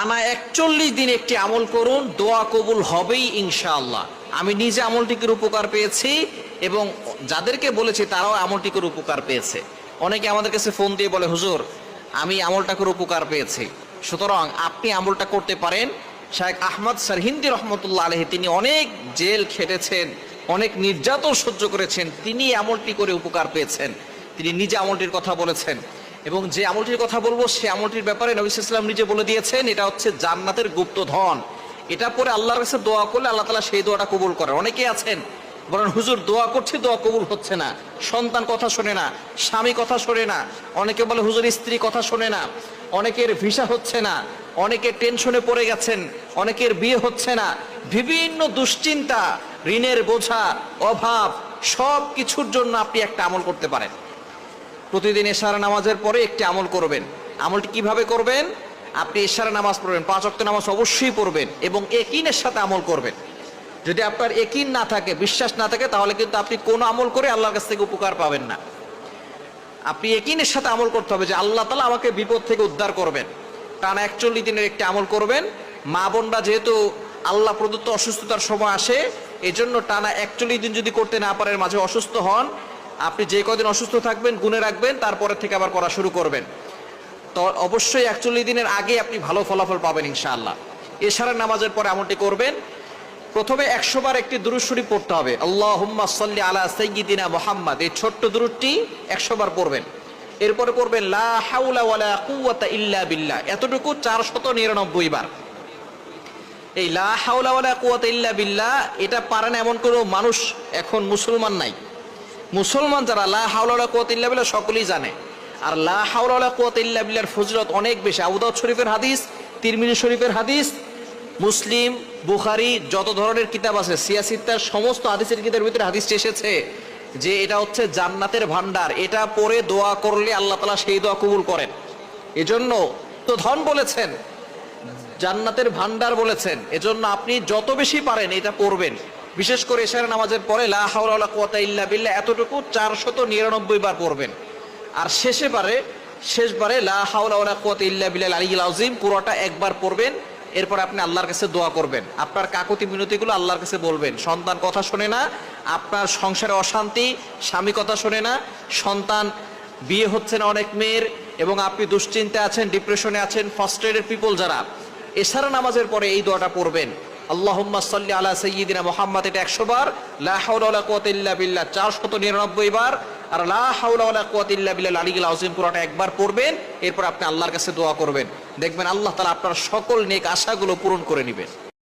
টানা একচল্লিশ দিন একটি আমল করুন, দোয়া কবুল হবেই ইনশাআল্লাহ। আমি নিজে আমলটিকের উপকার পেয়েছি এবং যাদেরকে বলেছি তারাও আমলটিকের উপকার পেয়েছে। অনেকে আমাদের কাছে ফোন দিয়ে বলে, হুজুর, আমি আমলটা করে উপকার পেয়েছি। সুতরাং আপনি আমলটা করতে পারেন। শাহেখ আহমদ সরহিন্দি রহমতুল্লাহ আলহি তিনি অনেক জেল খেটেছেন, অনেক নির্যাতন সহ্য করেছেন, তিনি আমলটি করে উপকার পেয়েছেন। তিনি নিজে আমলটির কথা বলেছেন। এবং যে আমলটির কথা বলব, সে আমলটির ব্যাপারে নবী ইসলাম নিজে বলে দিয়েছেন এটা হচ্ছে জান্নাতের গুপ্ত ধন। এটা পরে আল্লাহর কাছে দোয়া করলে আল্লাহ তালা সেই দোয়াটা কবুল করেন। অনেকে আছেন, বলেন, হুজুর, দোয়া করছি, দোয়া কবুল হচ্ছে না। সন্তান কথা শোনে না, স্বামী কথা শোনে না। অনেকে বলে, হুজুর, স্ত্রী কথা শোনে না। অনেকের ভিসা হচ্ছে না। অনেকে টেনশনে পড়ে গেছেন। অনেকের বিয়ে হচ্ছে না। বিভিন্ন দুশ্চিন্তা, ঋণের বোঝা, অভাব সব কিছুর জন্য আপনি একটা আমল করতে পারেন। প্রতিদিন এশার নামাজের পরে একটি আমল করবেন। আমলটি কীভাবে করবেন? আপনি এশার নামাজ পড়বেন, পাঁচ অক্ট নামাজ অবশ্যই পড়বেন এবং একিনের সাথে আমল করবেন। যদি আপনার একিন না থাকে, বিশ্বাস না থাকে, তাহলে কিন্তু আপনি কোনো আমল করে আল্লাহর কাছ থেকে উপকার পাবেন না। আপনি একিনের সাথে আমল করতে হবে যে আল্লাহ তালা আমাকে বিপদ থেকে উদ্ধার করবেন। টানা একচল্লিশ দিনের একটি আমল করবেন। মা বোনরা যেহেতু আল্লাহ প্রদত্ত অসুস্থতার সময় আসে, এজন্য টানা একচল্লিশ দিন যদি করতে না পারেন, মাঝে অসুস্থ হন আপনি যে কদিন অসুস্থ থাকবেন, গুনে রাখবেন, তারপরে থেকে আবার করা শুরু করবেন। তো অবশ্যই একচল্লিশ দিনের আগে আপনি ভালো ফলাফল পাবেন ইনশাআল্লাহ। এছাড়া নামাজের পরে আমলটি করবেন, প্রথমে একশো বার একটি দুরুদ শরীফ পড়তে হবে। আল্লাহ হুম্মা সাল্লি আলা সৈয়িদিনা মোহাম্মদ, এই ছোট্ট দুরুদটি একশো বার পড়বেন। এরপরে পড়বেন, লা হাউলা ওয়ালা কুওয়াতা ইল্লা বিল্লাহ, এতটুকু চারশত নিরানব্বই বার। এই লা হাউলা ওয়ালা কুওয়াতা ইল্লা বিল্লাহ, এটা পারে না এমন কোনো মানুষ এখন মুসলমান নাই। মুসলমান যারা, লা হাওলা কুওয়াতা ইল্লা বিল্লাহ সকলেই জানে। আর লা হাওলা কুওয়াতা ইল্লা বিল্লাহর ফজিলত অনেক বেশি। আবু দাউদ শরীফের হাদিস, তিরমিজি শরীফের হাদিস, মুসলিম, বুখারি, যত ধরনের কিতাব আছে সিয়াসিত্তার সমস্ত হাদিসের কিতাবের ভিতরে হাদিসটি এসেছে যে এটা হচ্ছে জান্নাতের ভান্ডার এটা পরে দোয়া করলে আল্লাহ তালা সেই দোয়া কবুল করেন। এজন্য তো ধন বলেছেন, জান্নাতের ভান্ডার বলেছেন। এজন্য আপনি যত বেশি পারেন এটা পড়বেন বিশেষ করে এশার নামাজের পরে লা ইল্লা বিল্লাহ এতটুকু চারশত নিরানব্বই বার পড়বেন। আর শেষে পারে শেষবারে লা হাওলা কুওয়াতা ইল্লা বিল্লাহ আলিয়্যিল আযীম পুরোটা একবার পড়বেন, এরপর আপনি আল্লাহর কাছে দোয়া করবেন। আপনার কাকুতি মিনতিগুলো আল্লাহর কাছে বলবেন। সন্তান কথা শোনে না, আপনার সংসারে অশান্তি, স্বামী কথা শোনে না, সন্তান বিয়ে হচ্ছে না অনেক মেয়ের, এবং আপনি দুশ্চিন্তা আছেন ডিপ্রেশনে আছেন ফার্স্টেডের পিপল যারা এছাড়া নামাজের পরে এই দোয়াটা পড়বেন। আল্লাহুম্মা সাল্লি আলা সাইয়্যিদিনা মুহাম্মদ, এটা 100 বার। লা হাওলা ওয়ালা কুওয়াতা ইল্লা বিল্লাহ 499 বার। আর লা হাওলা ওয়ালা কুওয়াতা ইল্লা বিল্লাহ আলিগুল আযীম পুরোটা একবার পড়বেন, এরপর আপনি আল্লাহর কাছে দোয়া করবেন। দেখবেন আল্লাহ তাআলা আপনার সকল নেক আশাগুলো পূরণ করে নেবেন।